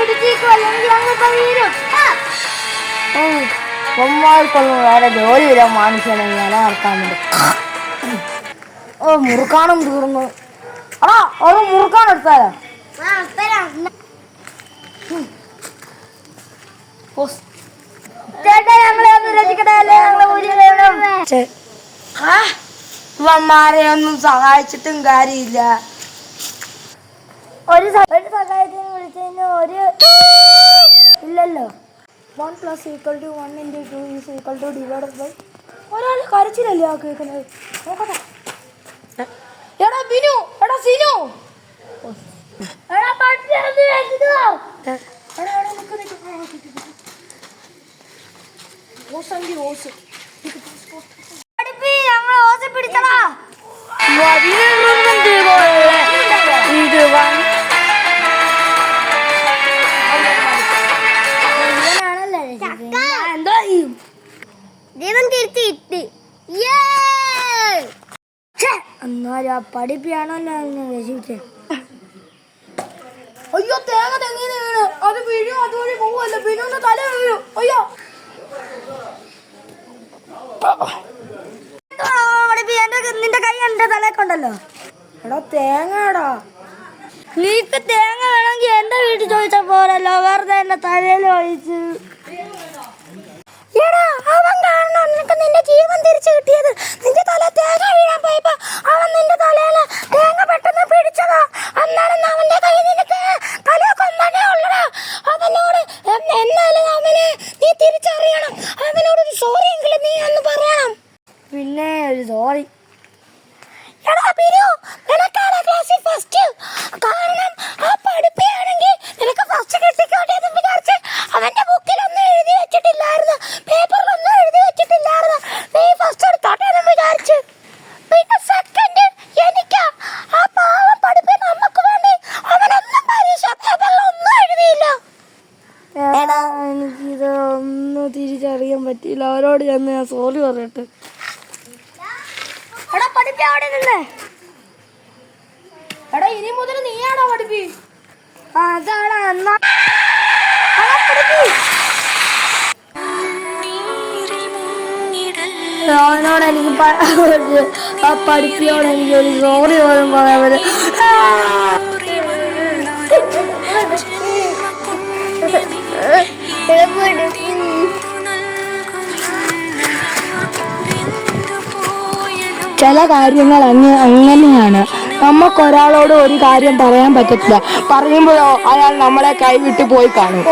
പിടിച്ചേക്കും അല്ലെങ്കിൽ ഞങ്ങൾക്ക് വീഴും ആ. ഒമ്മാർക്കൊന്നും വേറെ ജോലി വരാൻ മനുഷ്യനെ ഞാൻ നടക്കാൻ വേണ്ടി ഓ മുറുക്കാനും തീർന്നു ആ ഒരു മുറുക്കാൻ എടുത്താലോ. ചേട്ടാ ഞങ്ങളെ ഇവന്മാരെ ഒന്നും സഹായിച്ചിട്ടും കാര്യമില്ല. ഒരു ഒരു സഹായത്തിന് വിളിച്ചതിന് ഒരു ഇല്ലല്ലോ. One plus equal to one into two is equal to divided by ഒരാൾ കരച്ചിലല്ലേ ആ കേൾക്കുന്നത്? നോക്കട്ടെ. എടാ ബിനു എടാ സിനു. എടാ, പട്ടി. എടാ എടാ നിക്ക് നിക്ക്. ആ, നിക്ക്, നിക്ക്. ഓസെങ്കി ഓസ്. പഠിപ്പി, ഞങ്ങളെ പിടിച്ചടാ. ദൈവം തിരുത്തി കിട്ടി എന്നാലും ആ പഠിപ്പിയാണല്ലോ എന്നെ രക്ഷിച്ചത് അയ്യോ തേങ്ങ തെങ്ങിന് വീണ്. അത് വീഴും അതുവഴി പോവല്ല ബിനുവിന്റെ തല വീഴും അയ്യോ. നിന്റെ കൈ എന്റെ തലേക്കുണ്ടല്ലോ എടാ തേങ്ങടാ നീക്ക് തേങ്ങ വേണമെങ്കിൽ എന്റെ വീട്ടിൽ ചോദിച്ചാ പോരല്ലോ. വെറുതെ എന്റെ തലയിൽ ഒഴിച്ച്. എടാ അവൻ നിനക്ക് നിന്റെ ജീവൻ തിരിച്ചു കിട്ടിയത്. നിന്റെ തല തേങ്ങ വീഴാൻ പോയപ്പോ അവൻ നിന്റെ തലയിൽ തേങ്ങ പെട്ടെന്ന് പിടിച്ചതാ. അന്നാലും അവന്റെ കൈ നിനക്ക് തല കൊന്നേ ഉള്ളടാ. അവനോട് എന്നാലും അവനെ നീ തിരിച്ചറിയണം. അവനോട് ഒരു സോറി എങ്കിലും നീ ഒന്ന് പറയണം. പിന്നെ ഒരു സോറി എടാ ബിനു തിരിച്ചറിയാൻ പറ്റിയില്ല. അവരോട് ചെന്ന് ഞാൻ സോറി പറയട്ടെ എടാ പഠിപ്പി? അവനോട് എനിക്ക് ആ എനിക്ക് ഒരു സോറി പോലും പറയാൻ പറ്റും ചില കാര്യങ്ങൾ അങ്ങ് അങ്ങനെയാണ്. നമുക്കൊരാളോട് ഒരു കാര്യം പറയാൻ പറ്റത്തില്ല. പറയുമ്പോഴോ അയാൾ നമ്മളെ കൈവിട്ട് പോയി കാണും.